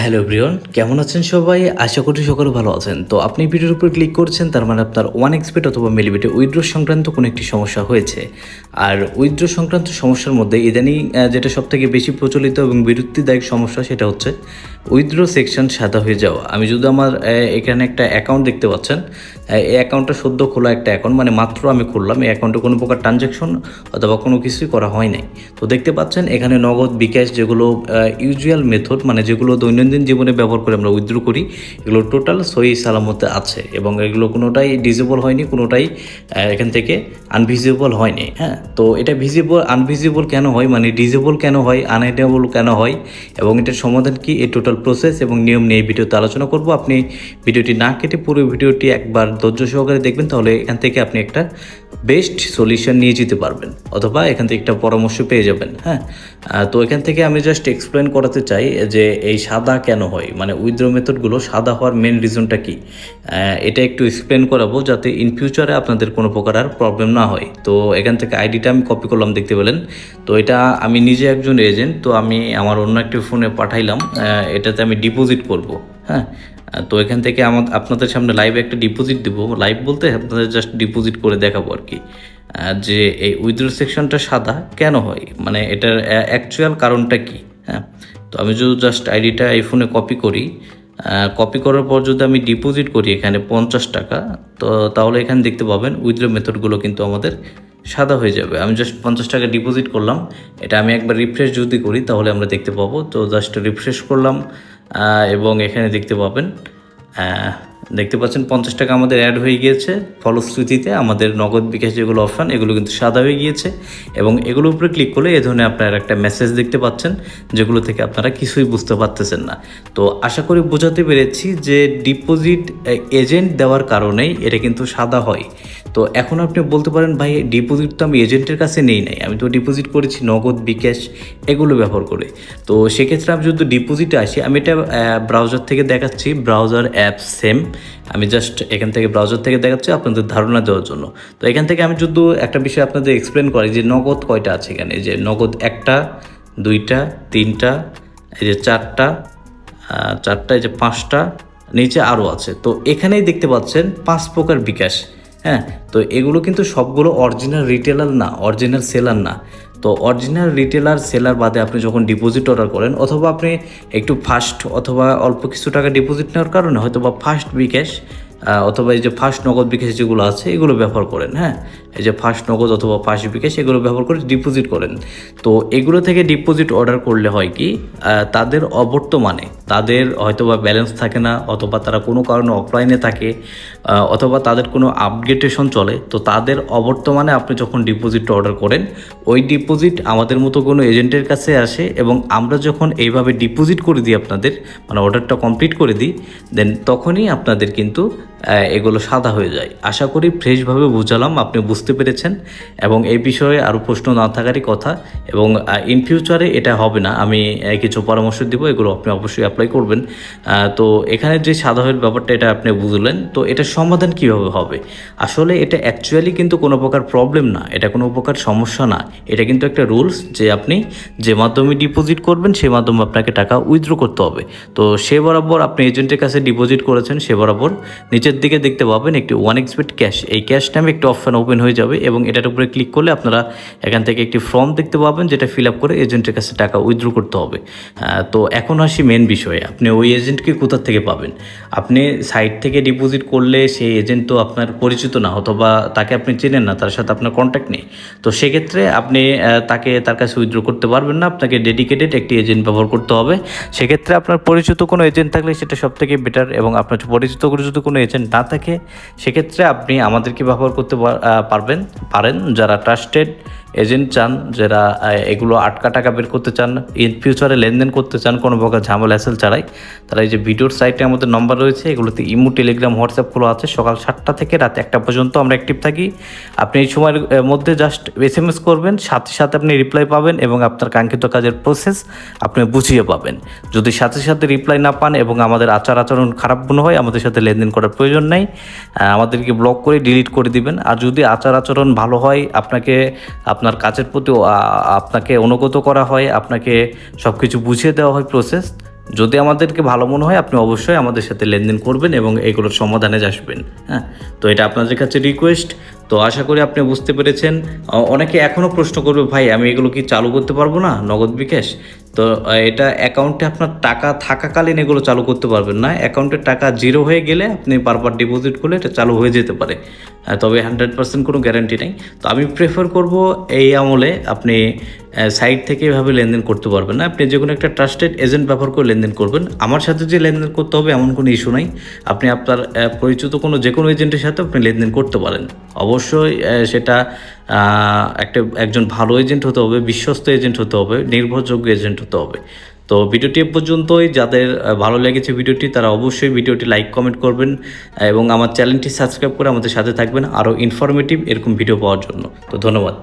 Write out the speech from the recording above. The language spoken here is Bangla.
হ্যালো ব্রিয়ন কেমন আছেন সবাই? আশা করি সকলে ভালো আছেন। তো আপনি ভিডিওর উপর ক্লিক করছেন, তার মানে আপনার ওয়ান এক্সপেট অথবা মেলিবিটে উইথড্র সংক্রান্ত কোনো একটি সমস্যা হয়েছে। আর উইথড্র সংক্রান্ত সমস্যার মধ্যে ইদানিং যেটা সব থেকে বেশি প্রচলিত এবং বিরক্তিদায়ক সমস্যা সেটা হচ্ছে উইথড্র সেকশন সাদা হয়ে যাওয়া। আমি যদি আমার এখানে একটা অ্যাকাউন্ট দেখতে পাচ্ছেন এই অ্যাকাউন্টটা সদ্য খোলা একটা অ্যাকাউন্ট মানে মাত্র আমি খুললাম। এই অ্যাকাউন্টে কোনো প্রকার ট্রানজ্যাকশন অথবা কোনো কিছুই করা হয় নাই। তো দেখতে পাচ্ছেন, এখানে নগদ বিকাশ যেগুলো ইউজুয়াল মেথড মানে যেগুলো দৈনন্দিন জীবনে ব্যবহার করে আমরা উইথড্র করি, এগুলো টোটাল সহি সালামতে আছে এবং এগুলো কোনোটাই ডিজেবল হয়নি, কোনোটাই এখান থেকে আনভিজিবল হয়নি হ্যাঁ? তো এটা ভিজিবল আনভিজিবল কেন হয়? মানে ডিজেবল কেন হয়? আনএডেবল কেন হয়? এবং এটার সমাধান কি? এই টোটাল প্রসেস এবং নিয়ম নিয়ে ভিডিওতে আলোচনা করব। আপনি ভিডিওটি না কেটে পুরো ভিডিওটি একবার ধৈর্য সহকারে দেখবেন, তাহলে এখান থেকে আপনি একটা বেস্ট সলিউশন নিয়ে যেতে পারবেন, অথবা এখান থেকে একটা পরামর্শ পেয়ে যাবেন হ্যাঁ? তো এখান থেকে আমি জাস্ট এক্সপ্লেন করাতে চাই যে এই সাদা কেন হয়? মানে উইথড্র মেথডগুলো সাদা হওয়ার মেন রিজনটা কি? এটা একটু এক্সপ্লেন করাবো যাতে ইন ফিউচারে আপনাদের কোনো প্রকার আর প্রবলেম না হয়। তো এখান থেকে আইডিটা আমি কপি করলাম, দেখতে পেলেন। তো এটা আমি নিজে একজন এজেন্ট তো আমি আমার অন্য একটি ফোনে পাঠাইলাম এটাতে আমি ডিপোজিট করব হ্যাঁ? তো এখান থেকে আমার আপনাদের সামনে লাইভে একটা ডিপোজিট দিব। লাইভ বলতে আপনাদের জাস্ট ডিপোজিট করে দেখাবো আর কি। যে এই উইথড্র সেকশনটা সাদা কেন হয়? মানে এটার অ্যাকচুয়াল কারণটা কি? হ্যাঁ? তো আমি যদি জাস্ট আইডিটা এই ফোনে কপি করি কপি করার পর যদি আমি ডিপোজিট করি এখানে পঞ্চাশ টাকা, তো তাহলে এখানে দেখতে পাবেন উইথড্র মেথডগুলো কিন্তু আমাদের সাদা হয়ে যাবে। আমি জাস্ট পঞ্চাশ টাকা ডিপোজিট করলাম। এটা আমি একবার রিফ্রেশ যদি করি, তাহলে আমরা দেখতে পাবো। তো জাস্ট রিফ্রেশ করলাম এবং এখানে দেখতে পাবেন দেখতে পাচ্ছেন পঞ্চাশ টাকা আমাদের অ্যাড হয়ে গিয়েছে। ফলশ্রুতিতে আমাদের নগদ বিকাশ যেগুলো অপশান এগুলো কিন্তু সাদা হয়ে গিয়েছে। এবং এগুলোর উপরে ক্লিক করলে এ ধরনের আপনারা একটা মেসেজ দেখতে পাচ্ছেন, যেগুলো থেকে আপনারা কিছুই বুঝতে পারতেছেন না। তো আশা করি বোঝাতে পেরেছি যে ডিপোজিট এজেন্ট দেওয়ার কারণেই এটা কিন্তু সাদা হয়। তো এখন আপনি বলতে পারেন, ভাই ডিপোজিট তো আমি এজেন্টের কাছে নেই নাই। আমি তো ডিপোজিট করেছি, নগদ বিকাশ এগুলো ব্যবহার করে। তো সেক্ষেত্রে আমি যদি ডিপোজিটে আসি, আমি এটা ব্রাউজার থেকে দেখাচ্ছি ব্রাউজার অ্যাপ সেম আমি জাস্ট এখান থেকে ব্রাউজার থেকে দেখাচ্ছি আপনাদের ধারণা দেওয়ার জন্য। তো এখান থেকে আমি যদি একটা বিষয় আপনাদের এক্সপ্লেন করি যে নগদ কয়টা আছে এখানে? যে নগদ একটা, দুইটা, তিনটা, এই যে চারটা চারটা, এই যে পাঁচটা, নিচে আরও আছে। তো এখানেই দেখতে পাচ্ছেন পাঁচ প্রকার বিকাশ হ্যাঁ তো এগুলো কিন্তু সবগুলো অরিজিনাল রিটেলার না অরিজিনাল সেলার না। তো অরিজিনাল রিটেলার সেলার বাদে আপনি যখন ডিপোজিট অর্ডার করেন, অথবা আপনি একটু ফাস্ট অথবা অল্প কিছু টাকা ডিপোজিট নেওয়ার কারণে হয়তো বা ফাস্ট বিকাশ অথবা এই যে ফার্স্ট নগদ বিকাশ যেগুলো আছে, এগুলো ব্যবহার করেন হ্যাঁ? এই যে ফার্স্ট নগদ অথবা ফার্স্ট বিকাশ এগুলো ব্যবহার করে ডিপোজিট করেন। তো এগুলো থেকে ডিপোজিট অর্ডার করলে হয় কি তাদের অবর্তমানে, তাদের হয়তো বা ব্যালেন্স থাকে না, অথবা তারা কোনো কারণে অফলাইনে থাকে অথবা তাদের কোনো আপগ্রেডেশন চলে, তো তাদের অবর্তমানে আপনি যখন ডিপোজিট অর্ডার করেন, ওই ডিপোজিট আমাদের মতো কোনো এজেন্টের কাছে আসে এবং আমরা যখন এইভাবে ডিপোজিট করে দিই আপনাদের মানে অর্ডারটা কমপ্লিট করে দিই দেন তখনই আপনাদের কিন্তু এগুলো সাদা হয়ে যায়। আশা করি ফ্রেশভাবে বুঝালাম, আপনি বুঝতে পেরেছেন। এবং এই বিষয়ে আরও প্রশ্ন না থাকারই কথা। এবং ইন ফিউচারে এটা হবে না। আমি কিছু পরামর্শ দিব, এগুলো আপনি অবশ্যই অ্যাপ্লাই করবেন। তো এখানে যে সাদা হয়ে ব্যাপারটা, এটা আপনি বুঝলেন। তো এটার সমাধান কীভাবে হবে? আসলে এটা অ্যাকচুয়ালি কিন্তু কোনো প্রকার প্রবলেম না। এটা কোনো প্রকার সমস্যা না। এটা কিন্তু একটা রুলস যে আপনি যে মাধ্যমে ডিপোজিট করবেন, সে মাধ্যমে আপনাকে টাকা উইথড্র করতে হবে। তো সে বরাবর আপনি এজেন্টের কাছে ডিপোজিট করেছেন, সে বরাবর নিচের দিকে দেখতে পাবেন একটি ওয়ান এক্সপেক্ট ক্যাশ এই ক্যাশ নামে একটি অপশন ওপেন হয়ে যাবে এবং এটার উপরে ক্লিক করলে আপনারা এখান থেকে একটি ফর্ম দেখতে পাবেন যেটা ফিল আপ করে এজেন্টের কাছে টাকা উইথড্র করতে হবে। তো এখন আসি মেন বিষয়ে। আপনি ওই এজেন্টকে কোথা থেকে পাবেন? আপনি সাইট থেকে ডিপোজিট করলে সেই এজেন্ট তো আপনার পরিচিত না অথবা তাকে আপনি চেনেন না, তার সাথে আপনার কন্ট্যাক্ট নেই। তো সেক্ষেত্রে আপনি তাকে তার কাছে উইথড্র করতে পারবেন না, আপনাকে ডেডিকেটেড একটি এজেন্ট ব্যবহার করতে হবে। সেক্ষেত্রে আপনার পরিচিত কোনো এজেন্ট থাকলে সেটা সব থেকে বেটার এবং আপনার পরিচিত যদি কোনো এজেন্ট না থাকে সেক্ষেত্রে আপনি আমাদেরকে ব্যবহার করতে পারবেন পারেন যারা ট্রাস্টেড এজেন্ট চান যারা এগুলো আটকা টাকা বের করতে চান ইন ফিউচারে লেনদেন করতে চান, কোনো প্রকার ঝামেলা হ্যাসেল ছাড়াই, তারা এই যে ভিডিওর সাইটে আমাদের নম্বর রয়েছে, এগুলোতে ইমো টেলিগ্রাম হোয়াটসঅ্যাপ খোলা আছে, সকাল সাতটা থেকে রাত একটা পর্যন্ত আমরা অ্যাক্টিভ থাকি। আপনি এই সময়ের মধ্যে জাস্ট এস এম এস করবেন, সাথে সাথে আপনি রিপ্লাই পাবেন এবং আপনার কাঙ্ক্ষিত কাজের প্রসেস আপনি বুঝিয়ে পাবেন। যদি সাথে সাথে রিপ্লাই না পান এবং আমাদের আচার আচরণ খারাপ মনে হয়, আমাদের সাথে লেনদেন করার প্রয়োজন নেই আমাদেরকে ব্লক করে ডিলিট করে দিবেন। আর যদি আচার আচরণ ভালো হয়, আপনাকে আপনার কাজের প্রতি আপনাকে অনুগত করা হয়, আপনাকে সব কিছু বুঝিয়ে দেওয়া হয় প্রসেস যদি আমাদেরকে ভালো মনে হয়, আপনি অবশ্যই আমাদের সাথে লেনদেন করবেন এবং এগুলোর সমাধানে আসবেন হ্যাঁ? তো এটা আপনাদের কাছে রিকোয়েস্ট তো আশা করি আপনি বুঝতে পেরেছেন। অনেকে এখনও প্রশ্ন করবে, ভাই, আমি এগুলো কি চালু করতে পারব না? নগদ বিকাশ? তো এটা অ্যাকাউন্টে আপনার টাকা থাকাকালীন এগুলো চালু করতে পারবেন না। অ্যাকাউন্টে টাকা জিরো হয়ে গেলে আপনি বারবার ডিপোজিট করলে এটা চালু হয়ে যেতে পারে। তবে হান্ড্রেড পার্সেন্ট কোনো গ্যারান্টি নেই। তো আমি প্রেফার করব এই আমলে আপনি সাইট থেকে এভাবে লেনদেন করতে পারবেন না। আপনি যে কোনো একটা ট্রাস্টেড এজেন্ট ব্যবহার করে লেনদেন করবেন। আমার সাথে যে লেনদেন করতে হবে এমন কোনো ইস্যু নাই। আপনি আপনার পরিচিত কোনো যে কোনো এজেন্টের সাথে আপনি লেনদেন করতে পারেন। অবশ্যই আহ, সেটা একটা একজন ভালো এজেন্ট হতে হবে বিশ্বস্ত এজেন্ট হতে হবে নির্ভরযোগ্য এজেন্ট হতে হবে। তো ভিডিওটি এ পর্যন্তই। যাদের ভালো লেগেছে ভিডিওটি তারা অবশ্যই ভিডিওটি লাইক কমেন্ট করবেন এবং আমার চ্যানেলটি সাবস্ক্রাইব করে আমাদের সাথে থাকবেন আরও ইনফরমেটিভ এরকম ভিডিও পাওয়ার জন্য। তো ধন্যবাদ।